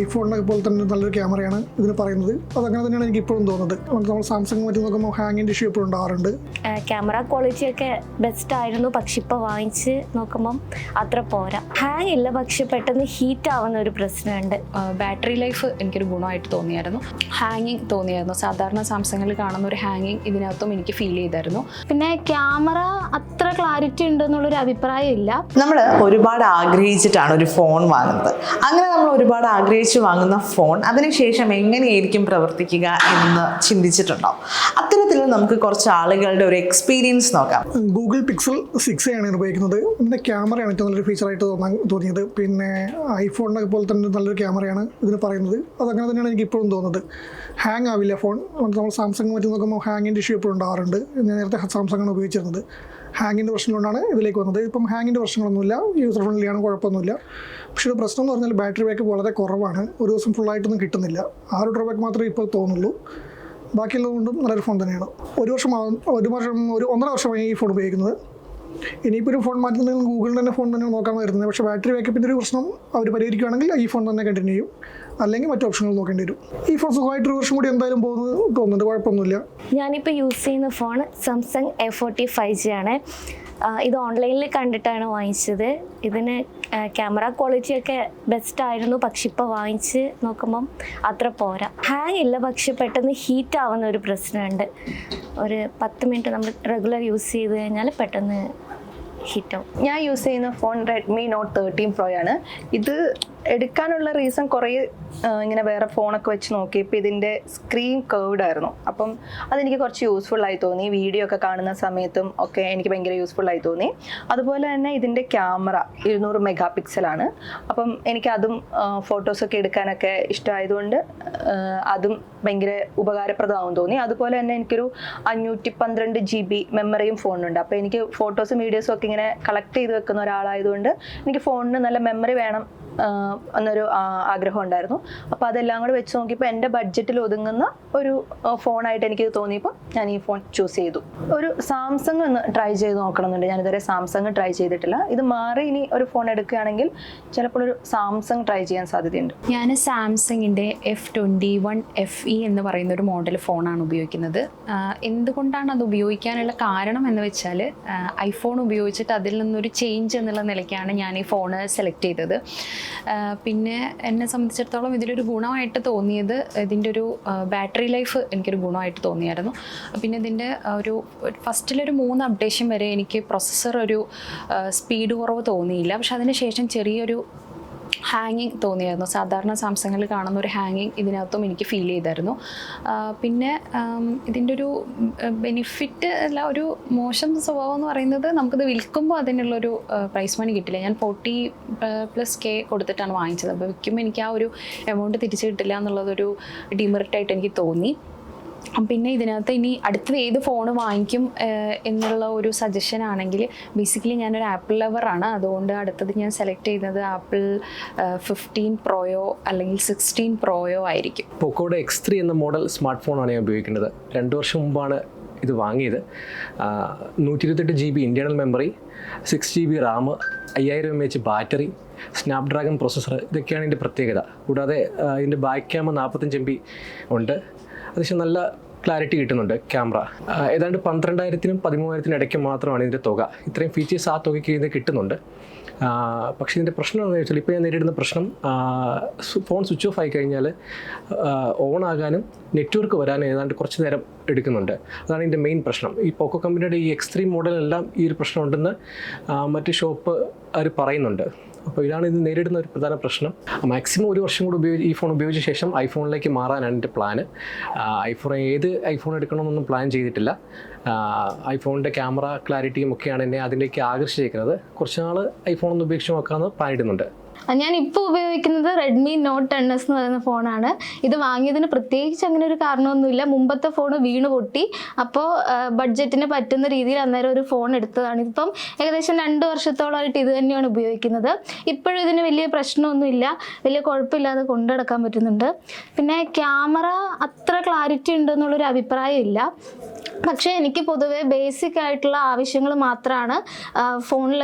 ഐഫോണിനെ പോലെ തന്നെ നല്ലൊരു ക്യാമറയാണ് ഇതിന് പറയുന്നത്. അതങ്ങനെ തന്നെയാണ് എനിക്ക് ഇപ്പോഴും തോന്നുന്നത് നമ്മൾ സാംസങ് മറ്റും നോക്കുമ്പോൾ ഹാങ്ങിന്റെ ഇഷ്യൂ എപ്പോഴും ഉണ്ടാവാറുണ്ട്. ക്യാമറ ക്വാളിറ്റി ഒക്കെ ബെസ്റ്റ് ആയിരുന്നു. പക്ഷെ ഇപ്പോൾ വാങ്ങിച്ച് നോക്കുമ്പം അത്ര പോരാ. ഹാങ് ഇല്ല പക്ഷെ പെട്ടെന്ന് ഹീറ്റ് ആവുന്ന ഒരു പ്രശ്നമുണ്ട്. ബാറ്ററി ലൈഫ് എനിക്കൊരു ഗുണമായിട്ട് തോന്നിയായിരുന്നു. ഹാങ്ങിങ് തോന്നിയായിരുന്നു. സാധാരണ സാംസങ്ങിൽ കാണുന്ന ഒരു ഹാങ്ങിങ് ഇതിനകത്തും എനിക്ക് ഫീൽ ചെയ്തായിരുന്നു. പിന്നെ ക്യാമറ അത്ര ക്ലാരിറ്റി ഉണ്ട് എന്നുള്ളൊരു അഭിപ്രായം ഇല്ല. നമ്മൾ ഒരുപാട് ആഗ്രഹിച്ചിട്ടാണ് ഒരു ഫോൺ വാങ്ങുന്നത്. അങ്ങനെ നമ്മൾ ഒരുപാട് ആഗ്രഹിച്ച് വാങ്ങുന്ന ഫോൺ അതിനുശേഷം എങ്ങനെയായിരിക്കും പ്രവർത്തിക്കുക എന്ന് ചിന്തിച്ചിട്ടുണ്ടാവും. അത്തരത്തിൽ നമുക്ക് കുറച്ച് ആളുകളുടെ ഒരു എക്സ്പീരിയൻസ് നോക്കാം. ഗൂഗിൾ പിക്സൽ സിക്സ് ആണ് ഉപയോഗിക്കുന്നത്. ഇതിന്റെ ക്യാമറയാണ് ഏറ്റവും നല്ലൊരു ഫീച്ചറായിട്ട് തോന്നാൻ തോന്നിയത്. പിന്നെ ഐഫോണിനെ പോലെ തന്നെ നല്ലൊരു ക്യാമറയാണ് ഇതിന് പറയുന്നത്. അതങ്ങനെ തന്നെയാണ് എനിക്ക് ഇപ്പോഴും തോന്നുന്നത്. ഹാങ് ആവില്ല ഫോൺ നമ്മൾ സാംസങ് മറ്റും നോക്കുമ്പോൾ ഹാങ്ങിന്റെ ഇഷ്യൂ എപ്പോഴും ഉണ്ടാവാറുണ്ട്. ഞാൻ നേരത്തെ സാംസങ് ആണ് ഉപയോഗിച്ചിരുന്നത്. ഹാങ്ങിന്റെ പ്രശ്നം കൊണ്ടാണ് ഇതിലേക്ക് വന്നത്. ഇപ്പം ഹാങ്ങിന്റെ പ്രശ്നങ്ങളൊന്നുമില്ല യൂസർ ഫ്രണ്ട്ലിയാണ് കുഴപ്പമൊന്നുമില്ല. പക്ഷേ ഒരു പ്രശ്നം എന്ന് പറഞ്ഞാൽ ബാറ്ററി ബാക്ക് വളരെ കുറവാണ്. ഒരു ദിവസം ഫുള്ളായിട്ടൊന്നും കിട്ടുന്നില്ല. ആ ഒരു ഡ്രോബാക്ക് മാത്രമേ ഇപ്പോൾ തോന്നുള്ളൂ. ബാക്കിയുള്ളത് കൊണ്ടും നല്ലൊരു ഫോൺ തന്നെയാണ്. ഒരു വർഷം ഒരു വർഷം ഒരു ഒന്നര വർഷമായി ഈ ഫോൺ ഉപയോഗിക്കുന്നത്. ഇനിയിപ്പോൾ ഒരു ഫോൺ മാറ്റുന്നെങ്കിൽ ഗൂഗിളിന്റെ തന്നെ ഫോൺ തന്നെ നോക്കാൻ വരുന്നത് പക്ഷേ ബാറ്ററി ബാക്കപ്പിന്റെ ഒരു പ്രശ്നം അവർ പരിഹരിക്കുകയാണെങ്കിൽ ഈ ഫോൺ തന്നെ കണ്ടിന്യൂ ചെയ്യും. അല്ലെങ്കിൽ മറ്റു ഓപ്ഷനുകൾ നോക്കേണ്ടി വരും. ഈ ഫോൺ സുഖമായിട്ട് ഒരു വർഷം കൂടി എന്തായാലും പോകുന്നത് തോന്നുന്നുണ്ട് കുഴപ്പമൊന്നുമില്ല. ഞാനിപ്പോൾ യൂസ് ചെയ്യുന്ന phone Samsung A forty five G ആണ്. ഇത് ഓൺലൈനിൽ കണ്ടിട്ടാണ് വാങ്ങിച്ചത്. ഇതിന് ക്യാമറ ക്വാളിറ്റിയൊക്കെ ബെസ്റ്റ് ആയിരുന്നു. പക്ഷെ ഇപ്പോൾ വാങ്ങിച്ച് നോക്കുമ്പം അത്ര പോരാ. ഹാങ് ഇല്ല പക്ഷെ പെട്ടെന്ന് ഹീറ്റ് ആവുന്ന ഒരു പ്രശ്നമുണ്ട്. ഒരു പത്ത് മിനിറ്റ് നമ്മൾ റെഗുലർ യൂസ് ചെയ്ത് കഴിഞ്ഞാൽ പെട്ടെന്ന് ഹീറ്റ് ആവും. ഞാൻ യൂസ് ചെയ്യുന്ന phone Redmi note thirteen pro ആണ്. ഇത് എടുക്കാനുള്ള റീസൺ കുറേ ഇങ്ങനെ വേറെ ഫോണൊക്കെ വെച്ച് നോക്കിയപ്പോൾ ഇതിന്റെ സ്ക്രീൻ കേർഡ് ആയിരുന്നു. അപ്പം അതെനിക്ക് കുറച്ച് യൂസ്ഫുൾ ആയി തോന്നി. വീഡിയോ ഒക്കെ കാണുന്ന സമയത്തും ഒക്കെ എനിക്ക് ഭയങ്കര യൂസ്ഫുൾ ആയി തോന്നി. അതുപോലെ തന്നെ ഇതിന്റെ ക്യാമറ ഇരുന്നൂറ് മെഗാ പിക്സലാണ് അപ്പം എനിക്ക് അതും ഫോട്ടോസൊക്കെ എടുക്കാനൊക്കെ ഇഷ്ടമായതുകൊണ്ട് അതും ഭയങ്കര ഉപകാരപ്രദമാവും തോന്നി. അതുപോലെ തന്നെ എനിക്കൊരു അഞ്ഞൂറ്റി പന്ത്രണ്ട് ജി ബി മെമ്മറിയും ഫോണിനുണ്ട് അപ്പോൾ എനിക്ക് ഫോട്ടോസും വീഡിയോസും ഒക്കെ ഇങ്ങനെ കളക്ട് ചെയ്ത് വെക്കുന്ന ഒരാളായതുകൊണ്ട് എനിക്ക് ഫോണിന് നല്ല മെമ്മറി വേണം എന്നൊരു ആഗ്രഹം ഉണ്ടായിരുന്നു അപ്പോൾ അതെല്ലാം കൂടെ വെച്ച് നോക്കിയപ്പോൾ എന്റെ ബഡ്ജറ്റിൽ ഒതുങ്ങുന്ന ഒരു ഫോണായിട്ട് എനിക്ക് തോന്നിയപ്പോൾ ഞാൻ ഈ ഫോൺ ചൂസ് ചെയ്തു. ഒരു സാംസങ് ഒന്ന് ട്രൈ ചെയ്ത് നോക്കണമെന്നുണ്ട്. ഞാൻ ഇതുവരെ സാംസങ് ട്രൈ ചെയ്തിട്ടില്ല. ഇത് മാറി ഇനി ഒരു ഫോൺ എടുക്കുകയാണെങ്കിൽ ചിലപ്പോൾ ഒരു സാംസങ് ട്രൈ ചെയ്യാൻ സാധ്യതയുണ്ട്. ഞാൻ സാംസങ്ങിന്റെ F twenty one F E എന്ന് പറയുന്ന ഒരു മോഡൽ ഫോണാണ് ഉപയോഗിക്കുന്നത്. എന്തുകൊണ്ടാണ് അത് ഉപയോഗിക്കാനുള്ള കാരണം എന്ന് വെച്ചാൽ ഐഫോൺ ഉപയോഗിച്ചിട്ട് അതിൽ നിന്നൊരു ചേഞ്ച് എന്നുള്ള നിലയ്ക്കാണ് ഞാൻ ഈ ഫോണ് സെലക്ട് ചെയ്തത്. പിന്നെ എന്നെ സംബന്ധിച്ചിടത്തോളം ഇതിലൊരു ഗുണമായിട്ട് തോന്നിയത് ഇതിന്റെ ഒരു ബാറ്ററി ലൈഫ് എനിക്കൊരു ഗുണമായിട്ട് തോന്നിയായിരുന്നു. പിന്നെ ഇതിന്റെ ഒരു ഫസ്റ്റിലൊരു മൂന്ന് അപ്ഡേഷൻ വരെ എനിക്ക് പ്രൊസസ്സർ ഒരു സ്പീഡ് കുറവ് തോന്നിയില്ല. പക്ഷെ അതിന് ശേഷം ചെറിയൊരു ഹാങ്ങിങ് തോന്നിയായിരുന്നു. സാധാരണ സാംസങ്ങിൽ കാണുന്ന ഒരു ഹാങ്ങിങ് ഇതിനകത്തും എനിക്ക് ഫീൽ ചെയ്തായിരുന്നു. പിന്നെ ഇതിന്റെ ഒരു ബെനിഫിറ്റ് അല്ല ഒരു മോശം സ്വഭാവം എന്ന് പറയുന്നത് നമുക്കിത് വിൽക്കുമ്പോൾ അതിനുള്ളൊരു പ്രൈസ് മണി കിട്ടില്ല. ഞാൻ ഫോർട്ടി പ്ലസ് കെ കൊടുത്തിട്ടാണ് വാങ്ങിച്ചത്. അപ്പോൾ വിൽക്കുമ്പോൾ എനിക്ക് ആ ഒരു എമൗണ്ട് തിരിച്ചു കിട്ടില്ല എന്നുള്ളതൊരു ഡിമെറിറ്റായിട്ട് എനിക്ക് തോന്നി. പിന്നെ ഇതിനകത്ത് ഇനി അടുത്ത ഏത് ഫോൺ വാങ്ങിക്കും എന്നുള്ള ഒരു സജഷൻ ആണെങ്കിൽ ബേസിക്കലി ഞാനൊരു ആപ്പിൾ ലവറാണ് അതുകൊണ്ട് അടുത്തത് ഞാൻ സെലക്ട് ചെയ്യുന്നത് ആപ്പിൾ ഫിഫ്റ്റീൻ പ്രോയോ അല്ലെങ്കിൽ സിക്സ്റ്റീൻ പ്രോയോ ആയിരിക്കും. പൊക്കോയുടെ എക്സ് ത്രീ എന്ന മോഡൽ സ്മാർട്ട് ഫോണാണ് ഞാൻ ഉപയോഗിക്കുന്നത് രണ്ട് വർഷം മുമ്പാണ് ഇത് വാങ്ങിയത്. നൂറ്റി ഇരുപത്തെട്ട് G B internal memory six G B RAM അയ്യായിരം M H battery Snapdragon processor ഇതൊക്കെയാണ് ഇതിന്റെ പ്രത്യേകത. കൂടാതെ ഇതിന്റെ ബാക്ക് ക്യാമ നാൽപ്പത്തഞ്ച് എം ബി ഉണ്ട്. അത്യാവശ്യം നല്ല ക്ലാരിറ്റി കിട്ടുന്നുണ്ട് ക്യാമറ ഏതാണ്ട് പന്ത്രണ്ടായിരത്തിനും പതിമൂവായിരത്തിനും ഇടയ്ക്ക് മാത്രമാണ് ഇതിന്റെ തുക. ഇത്രയും ഫീച്ചേഴ്സ് ആ തുകയ്ക്ക് ഇത് കിട്ടുന്നുണ്ട്. പക്ഷേ ഇതിന്റെ പ്രശ്നം എന്താണെന്ന് വെച്ചാൽ ഇപ്പോൾ ഞാൻ നേരിടുന്ന പ്രശ്നം ഫോൺ സ്വിച്ച് ഓഫ് ആയി കഴിഞ്ഞാൽ ഓൺ ആകാനും നെറ്റ്വർക്ക് വരാനും ഏതാണ്ട് കുറച്ച് നേരം എടുക്കുന്നുണ്ട്. അതാണ് ഇതിന്റെ മെയിൻ പ്രശ്നം. ഈ പോക്കോ കമ്പനിയുടെ ഈ എക്സ്ത്രീം മോഡലെല്ലാം ഈ ഒരു പ്രശ്നം ഉണ്ടെന്ന് ആ, മറ്റ് ഷോപ്പ് അവർ പറയുന്നുണ്ട്. അപ്പോൾ ഇതാണ് ഇത് നേരിടുന്ന ഒരു പ്രധാന പ്രശ്നം. മാക്സിമം ഒരു വർഷം കൂടി ഉപയോഗിച്ച് ഈ ഫോൺ ഉപയോഗിച്ച ശേഷം ഐഫോണിലേക്ക് മാറാനാണ് എന്റെ പ്ലാന്. ഐഫോൺ ഏത് ഐഫോൺ എടുക്കണമെന്നൊന്നും പ്ലാൻ ചെയ്തിട്ടില്ല. ഐഫോണിന്റെ ക്യാമറ ക്ലാരിറ്റിയും ഒക്കെയാണ് എന്നെ അതിലേക്ക് ആകർഷിച്ചിരിക്കുന്നത് കുറച്ച് നാൾ ഒന്ന് ഉപയോഗിച്ച് നോക്കാമെന്ന് പ്ലാൻ ഇടുന്നുണ്ട്. ഞാൻ ഇപ്പോൾ ഉപയോഗിക്കുന്നത് റെഡ്മി നോട്ട് ടെൻ എസ് എന്ന് പറയുന്ന ഫോണാണ്. ഇത് വാങ്ങിയതിന് പ്രത്യേകിച്ച് അങ്ങനെ ഒരു കാരണമൊന്നുമില്ല. മുമ്പത്തെ ഫോൺ വീണ് പൊട്ടി. അപ്പോൾ ബഡ്ജറ്റിന് പറ്റുന്ന രീതിയിൽ അന്നേരം ഒരു ഫോൺ എടുത്തതാണ്. ഇപ്പം ഏകദേശം രണ്ട് വർഷത്തോളമായിട്ട് ഇത് തന്നെയാണ് ഉപയോഗിക്കുന്നത്. ഇപ്പോഴും ഇതിന് വലിയ പ്രശ്നമൊന്നുമില്ല. വലിയ കുഴപ്പമില്ലാതെ കൊണ്ടു നടക്കാൻ പറ്റുന്നുണ്ട്. പിന്നെ ക്യാമറ അത്ര ക്ലാരിറ്റി ഉണ്ടെന്നുള്ളൊരു അഭിപ്രായം ഇല്ല പക്ഷേ എനിക്ക് പൊതുവേ ബേസിക് ആയിട്ടുള്ള ആവശ്യങ്ങൾ മാത്രമാണ് ഫോണിൽ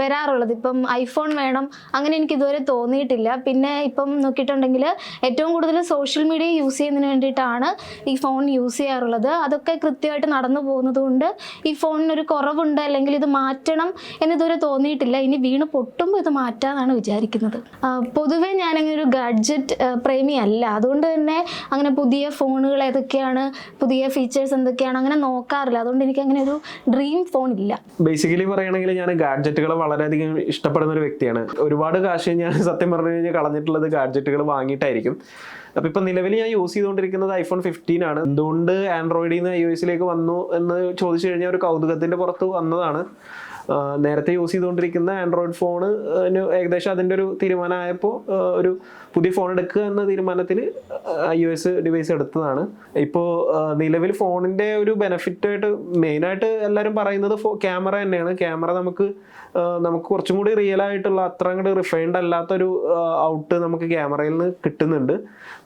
വരാറുള്ളത്. ഇപ്പം ഐഫോൺ വേണം. അങ്ങനെ എനിക്ക് ഇതുവരെ തോന്നിയിട്ടില്ല. പിന്നെ ഇപ്പം നോക്കിയിട്ടുണ്ടെങ്കിൽ ഏറ്റവും കൂടുതൽ സോഷ്യൽ മീഡിയ യൂസ് ചെയ്യുന്നതിന് വേണ്ടിയിട്ടാണ് ഈ ഫോൺ യൂസ് ചെയ്യാറുള്ളത്. അതൊക്കെ കൃത്യമായിട്ട് നടന്നു പോകുന്നതുകൊണ്ട് ഈ ഫോണിനൊരു കുറവുണ്ട് അല്ലെങ്കിൽ ഇത് മാറ്റണം എന്നിതുവരെ തോന്നിയിട്ടില്ല. ഇനി വീണ് പൊട്ടുമ്പോൾ ഇത് മാറ്റാമെന്നാണ് വിചാരിക്കുന്നത്. പൊതുവേ ഞാനങ്ങനെ ഒരു ഗാഡ്ജറ്റ് പ്രേമി അല്ല അതുകൊണ്ട് തന്നെ അങ്ങനെ പുതിയ ഫോണുകൾ ഏതൊക്കെയാണ് പുതിയ ഫീച്ചേഴ്സ് എന്തൊക്കെയാണ് അങ്ങനെ നോക്കാറില്ല. അതുകൊണ്ട് എനിക്ക് അങ്ങനെ ഒരു ഡ്രീം ഫോൺ ഇല്ല. ബേസിക്കലി പറയുകയാണെങ്കിൽ ഞാൻ ഗാഡ്ജറ്റുകൾ വളരെയധികം ഇഷ്ടപ്പെടുന്ന ഒരു വ്യക്തിയാണ്. ഒരുപാട് കാശ് ഞാൻ സത്യം പറഞ്ഞു കഴിഞ്ഞാൽ കളഞ്ഞിട്ടുള്ളത് ഗാഡ്ജറ്റുകൾ വാങ്ങിയിട്ടായിരിക്കും. അപ്പൊ ഇപ്പൊ നിലവിൽ ഞാൻ യൂസ് ചെയ്തുകൊണ്ടിരിക്കുന്നത് ഐഫോൺ ഫിഫ്റ്റീൻ ആണ്. എന്തുകൊണ്ട് ആൻഡ്രോയിഡിൽ നിന്ന് ഐ ഒ എസിലേക്ക് വന്നു എന്ന് ചോദിച്ചു കഴിഞ്ഞാൽ ഒരു കൗതുകത്തിന്റെ പുറത്ത് വന്നതാണ്. നേരത്തെ യൂസ് ചെയ്തുകൊണ്ടിരിക്കുന്ന ആൻഡ്രോയിഡ് ഫോണ് ഏകദേശം അതിന്റെ ഒരു തീരുമാനമായപ്പോൾ ഒരു പുതിയ ഫോൺ എടുക്കുക എന്ന തീരുമാനത്തിൽ ഐ ഒ എസ് ഡിവൈസ് എടുത്തതാണ് ഇപ്പോൾ നിലവിൽ ഫോണിന്റെ ഒരു ബെനിഫിറ്റ് ആയിട്ട് മെയിനായിട്ട് എല്ലാവരും പറയുന്നത് ക്യാമറ തന്നെയാണ്. ക്യാമറ നമുക്ക് നമുക്ക് കുറച്ചും കൂടി റിയൽ ആയിട്ടുള്ള അത്ര അങ്ങോട്ട് റിഫൈൻഡ് അല്ലാത്തൊരു ഔട്ട് നമുക്ക് ക്യാമറയിൽ നിന്ന് കിട്ടുന്നുണ്ട്.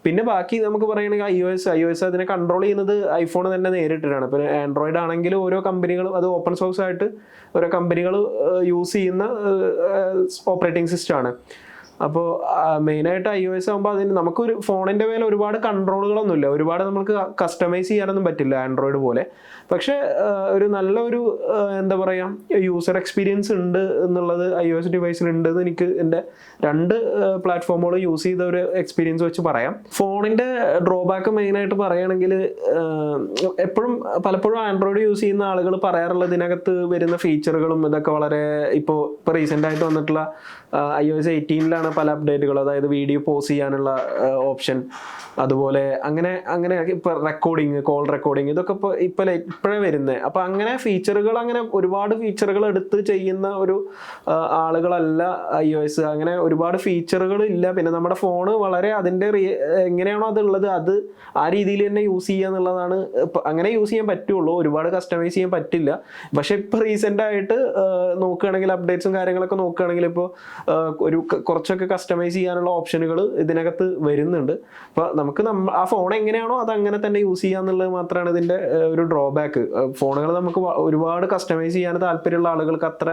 പിന്നെ ബാക്കി നമുക്ക് പറയുകയാണെങ്കിൽ I O S I O S അതിനെ കൺട്രോൾ ചെയ്യുന്നത് ഐഫോൺ തന്നെ നേരിട്ടിട്ടാണ്. പിന്നെ ആൻഡ്രോയിഡ് ആണെങ്കിലും ഓരോ കമ്പനികളും അത് ഓപ്പൺ സോഴ്സ് ആയിട്ട് ഓരോ കമ്പനികൾ യൂസ് ചെയ്യുന്ന ഓപ്പറേറ്റിംഗ് സിസ്റ്റം ആണ്. അപ്പോൾ മെയിനായിട്ട് ഐ ഒ എസ് ആകുമ്പോൾ അതിന് നമുക്കൊരു ഫോണിന്റെ മേലെ ഒരുപാട് കൺട്രോളുകളൊന്നുമില്ല. ഒരുപാട് നമുക്ക് കസ്റ്റമൈസ് ചെയ്യാനൊന്നും പറ്റില്ല ആൻഡ്രോയിഡ് പോലെ. പക്ഷേ ഒരു നല്ലൊരു എന്താ പറയുക യൂസർ എക്സ്പീരിയൻസ് ഉണ്ട് എന്നുള്ളത് ഐ ഒ എസ് ഡിവൈസിൽ ഉണ്ട് എന്ന് എനിക്ക് എന്റെ രണ്ട് പ്ലാറ്റ്ഫോമുകൾ യൂസ് ചെയ്ത ഒരു എക്സ്പീരിയൻസ് വെച്ച് പറയാം. ഫോണിന്റെ ഡ്രോബാക്ക് മെയിനായിട്ട് പറയുകയാണെങ്കിൽ എപ്പോഴും പലപ്പോഴും ആൻഡ്രോയിഡ് യൂസ് ചെയ്യുന്ന ആളുകൾ പറയാറുള്ള ഇതിനകത്ത് വരുന്ന ഫീച്ചറുകളും ഇതൊക്കെ വളരെ ഇപ്പോൾ ഇപ്പോൾ റീസെന്റ് ആയിട്ട് വന്നിട്ടുള്ള ഐ ഒ എസ് എയ്റ്റീനിലാണ് പല അപ്ഡേറ്റുകൾ അതായത് വീഡിയോ പോസ് ചെയ്യാനുള്ള ഓപ്ഷൻ അതുപോലെ അങ്ങനെ അങ്ങനെ ഇപ്പൊ റെക്കോർഡിങ് കോൾ റെക്കോർഡിങ് ഇതൊക്കെ ഇപ്പൊ ഇപ്പൊ ഇപ്പോഴേ വരുന്നത് അപ്പൊ അങ്ങനെ ഫീച്ചറുകൾ അങ്ങനെ ഒരുപാട് ഫീച്ചറുകൾ എടുത്ത് ചെയ്യുന്ന ഒരു ആളുകളല്ല ഐ ഒ എസ് അങ്ങനെ ഒരുപാട് ഫീച്ചറുകൾ ഇല്ല. പിന്നെ നമ്മുടെ ഫോണ് വളരെ അതിന്റെ എങ്ങനെയാണോ അതുള്ളത് അത് ആ രീതിയിൽ തന്നെ യൂസ് ചെയ്യുക എന്നുള്ളതാണ് അങ്ങനെ യൂസ് ചെയ്യാൻ പറ്റുള്ളൂ. ഒരുപാട് കസ്റ്റമൈസ് ചെയ്യാൻ പറ്റില്ല. പക്ഷെ ഇപ്പൊ റീസെന്റ് ആയിട്ട് നോക്കുകയാണെങ്കിൽ അപ്ഡേറ്റ്സും കാര്യങ്ങളൊക്കെ നോക്കുകയാണെങ്കിൽ ഇപ്പോൾ ഒരു ക- കുറച്ചൊക്കെ കസ്റ്റമൈസ് ചെയ്യാനുള്ള ഓപ്ഷനുകൾ ഇതിനകത്ത് വരുന്നുണ്ട്. അപ്പോൾ നമുക്ക് ആ ഫോൺ എങ്ങനെയാണോ അത് അങ്ങനെ തന്നെ യൂസ് ചെയ്യാന്നുള്ളത് മാത്രമാണ് ഇതിന്റെ ഒരു ഡ്രോബാക്ക് ഫോണുകൾ നമുക്ക് ഒരുപാട് കസ്റ്റമൈസ് ചെയ്യാൻ താല്പര്യമുള്ള ആളുകൾക്ക് അത്ര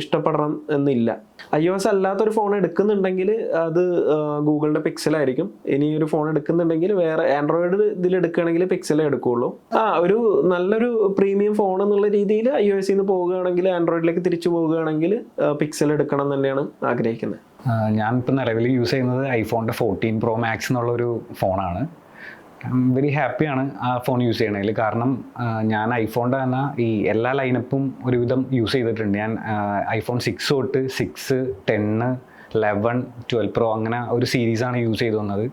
ഇഷ്ടപ്പെടണം എന്നില്ല. ഐ ഒ എസ് അല്ലാത്തൊരു ഫോൺ എടുക്കുന്നുണ്ടെങ്കിൽ അത് ഗൂഗിളിന്റെ പിക്സലായിരിക്കും ഇനി ഒരു ഫോൺ എടുക്കുന്നുണ്ടെങ്കിൽ വേറെ ആൻഡ്രോയിഡ് ഇതിൽ എടുക്കുകയാണെങ്കിൽ പിക്സലേ എടുക്കുകയുള്ളൂ ആ ഒരു നല്ലൊരു പ്രീമിയം ഫോൺ എന്നുള്ള രീതിയിൽ ഐ ഒ എസിൽ നിന്ന് പോവുകയാണെങ്കിൽ ആൻഡ്രോയിഡിലേക്ക് തിരിച്ചു പോവുകയാണെങ്കിൽ പിക്സൽ എടുക്കണം തന്നെയാണ് ആഗ്രഹിക്കുന്നത്. ഞാൻ ഇപ്പം നിലവിൽ യൂസ് ചെയ്യുന്നത് ഐഫോണിന്റെ ഫോർട്ടീൻ പ്രോ മാക്സ് എന്നുള്ളൊരു ഫോണാണ് വെരി ഹാപ്പിയാണ് ആ ഫോൺ യൂസ് ചെയ്യണതിൽ കാരണം ഞാൻ ഐഫോണിന്റെ തന്നെ ഈ എല്ലാ ലൈനപ്പും ഒരുവിധം യൂസ് ചെയ്തിട്ടുണ്ട്. ഞാൻ ഐഫോൺ സിക്സ് തൊട്ട് സിക്സ് ടെന്ന് ലെവൻ ട്വൽവ് പ്രോ അങ്ങനെ ഒരു സീരീസാണ് യൂസ് ചെയ്തു വന്നത്.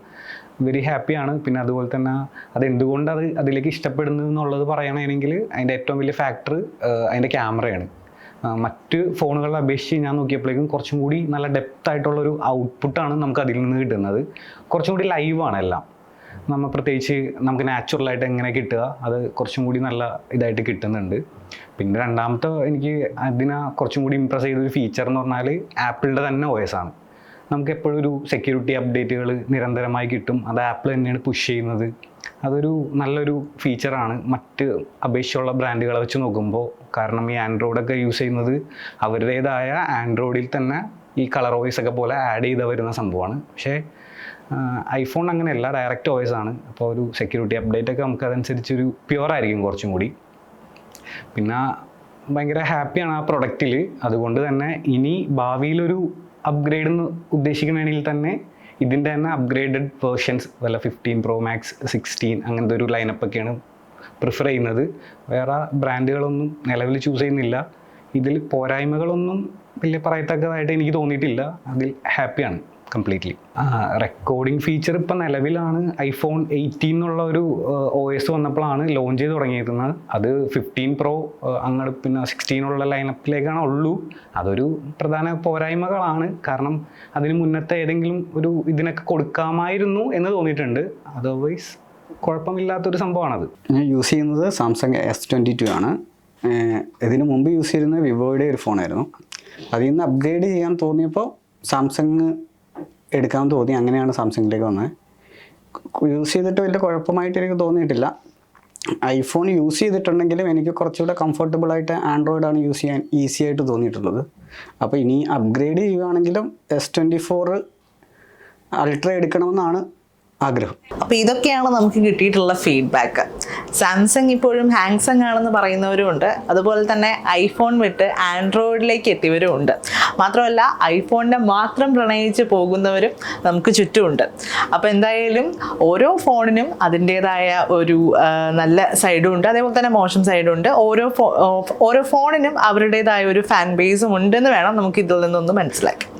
വെരി ഹാപ്പിയാണ് പിന്നെ അതുപോലെ തന്നെ അത് എന്തുകൊണ്ട് അത് അതിലേക്ക് ഇഷ്ടപ്പെടുന്നു എന്നുള്ളത് പറയണമെങ്കിൽ അതിന്റെ ഏറ്റവും വലിയ ഫാക്ടർ അതിന്റെ ക്യാമറയാണ് മറ്റ് ഫോണുകളെ അപേക്ഷിച്ച് ഞാൻ നോക്കിയപ്പോഴേക്കും കുറച്ചും കൂടി നല്ല ഡെപ്ത് ആയിട്ടുള്ളൊരു ഔട്ട്പുട്ടാണ് നമുക്ക് അതിൽ നിന്ന് കിട്ടുന്നത്. കുറച്ചും കൂടി ലൈവാണ് എല്ലാം. നമ്മൾ പ്രത്യേകിച്ച് നമുക്ക് നാച്ചുറലായിട്ട് എങ്ങനെ കിട്ടുക അത് കുറച്ചും കൂടി നല്ല ഇതായിട്ട് കിട്ടുന്നുണ്ട്. പിന്നെ രണ്ടാമത്തെ എനിക്ക് അതിനെ കുറച്ചും കൂടി ഇമ്പ്രസ് ചെയ്തൊരു ഫീച്ചർ എന്ന് പറഞ്ഞാൽ ആപ്പിളിന്റെ തന്നെ OS ആണ്. നമുക്ക് എപ്പോഴും ഒരു സെക്യൂരിറ്റി അപ്ഡേറ്റുകൾ നിരന്തരമായി കിട്ടും. അത് ആപ്പിൾ തന്നെയാണ് പുഷ് ചെയ്യുന്നത്. അതൊരു നല്ലൊരു ഫീച്ചറാണ് മറ്റ് അപേക്ഷയുള്ള ബ്രാൻഡുകളെ വെച്ച് നോക്കുമ്പോൾ കാരണം ഈ ആൻഡ്രോയിഡൊക്കെ യൂസ് ചെയ്യുന്നത് അവരുടേതായ ആൻഡ്രോയിഡിൽ തന്നെ ഈ കളർ വോയിസ് ഒക്കെ പോലെ ആഡ് ചെയ്ത് വരുന്ന സംഭവമാണ്. പക്ഷേ ഐഫോൺ അങ്ങനെയല്ല ഡയറക്റ്റ് വോയിസ് ആണ്. അപ്പോൾ ഒരു സെക്യൂരിറ്റി അപ്ഡേറ്റ് ഒക്കെ നമുക്ക് അതനുസരിച്ച് ഒരു പ്യുവർ ആയിരിക്കും കുറച്ചും കൂടി. പിന്നെ ഭയങ്കര ഹാപ്പിയാണ് ആ പ്രൊഡക്റ്റിൽ അതുകൊണ്ട് തന്നെ ഇനി ഭാവിയിലൊരു അപ്ഗ്രേഡ് എന്ന് ഉദ്ദേശിക്കുന്നതിൽ തന്നെ ഇതിന്റെ തന്നെ അപ്ഗ്രേഡഡ് വേർഷൻസ് വല്ല ഫിഫ്റ്റീൻ പ്രോ മാക്സ് സിക്സ്റ്റീൻ അങ്ങനത്തെ ഒരു ലൈനപ്പ് ഒക്കെയാണ് പ്രിഫർ ചെയ്യുന്നത്. വേറെ ബ്രാൻഡുകളൊന്നും നിലവിൽ ചൂസ് ചെയ്യുന്നില്ല. ഇതിൽ പോരായ്മകളൊന്നും വലിയ പറയത്തക്കതായിട്ട് എനിക്ക് തോന്നിയിട്ടില്ല. അതിൽ ഹാപ്പിയാണ് കംപ്ലീറ്റ്ലി റെക്കോർഡിംഗ് ഫീച്ചർ ഇപ്പം നിലവിലാണ് ഐഫോൺ എയ്റ്റീൻ എന്നുള്ള ഒരു ഒ എസ് വന്നപ്പോഴാണ് ലോഞ്ച് ചെയ്ത് തുടങ്ങിയിരുന്നത് അത് ഫിഫ്റ്റീൻ പ്രോ അങ്ങോട്ട് പിന്നെ സിക്സ്റ്റീനുള്ള ലൈനപ്പിലേക്കാണ് ഉള്ളൂ. അതൊരു പ്രധാന പോരായ്മകളാണ്. കാരണം അതിന് മുന്നത്തെ ഏതെങ്കിലും ഒരു ഇതിനൊക്കെ കൊടുക്കാമായിരുന്നു എന്ന് തോന്നിയിട്ടുണ്ട്. അതർവൈസ് കുഴപ്പമില്ലാത്തൊരു സംഭവമാണത്. ഞാൻ യൂസ് ചെയ്യുന്നത് സാംസങ് എസ് ട്വന്റി ടു ആണ്. ഇതിനു ഇതിന് മുമ്പ് യൂസ് ചെയ്തിരുന്നത് വിവോയുടെ ഒരു ഫോണായിരുന്നു അതിൽ നിന്ന് അപ്ഗ്രേഡ് ചെയ്യാൻ തോന്നിയപ്പോൾ സാംസങ് എടുക്കാൻ തോന്നി. അങ്ങനെയാണ് സാംസങ്ങിലേക്ക് വന്നത്. യൂസ് ചെയ്തിട്ട് വലിയ കുഴപ്പമായിട്ട് എനിക്ക് തോന്നിയിട്ടില്ല. ഐഫോൺ യൂസ് ചെയ്തിട്ടുണ്ടെങ്കിലും എനിക്ക് കുറച്ചുകൂടെ കംഫർട്ടബിളായിട്ട് ആൻഡ്രോയിഡാണ് യൂസ് ചെയ്യാൻ ഈസി ആയിട്ട് തോന്നിയിട്ടുള്ളത്. അപ്പോൾ ഇനി അപ്ഗ്രേഡ് ചെയ്യുകയാണെങ്കിലും എസ് ട്വന്റി ഫോർ അൾട്ര എടുക്കണമെന്നാണ് ആഗ്രഹം. അപ്പോൾ ഇതൊക്കെയാണ് നമുക്ക് കിട്ടിയിട്ടുള്ള ഫീഡ്ബാക്ക് സാംസങ് ഇപ്പോഴും ഹാങ്സങ് ആണെന്ന് പറയുന്നവരും ഉണ്ട്. അതുപോലെ തന്നെ ഐഫോൺ വിട്ട് ആൻഡ്രോയിഡിലേക്ക് എത്തിയവരും ഉണ്ട്. മാത്രമല്ല ഐഫോണിനെ മാത്രം പ്രണയിച്ച് പോകുന്നവരും നമുക്ക് ചുറ്റുമുണ്ട്. അപ്പോൾ എന്തായാലും ഓരോ ഫോണിനും അതിന്റേതായ ഒരു നല്ല സൈഡും ഉണ്ട്. അതേപോലെ തന്നെ മോശം സൈഡും ഉണ്ട്. ഓരോ ഓരോ ഫോണിനും അവരുടേതായ ഒരു ഫാൻ ബേസും ഉണ്ടെന്ന് വേണം നമുക്ക് ഇതിൽ നിന്നൊന്ന് മനസ്സിലാക്കാം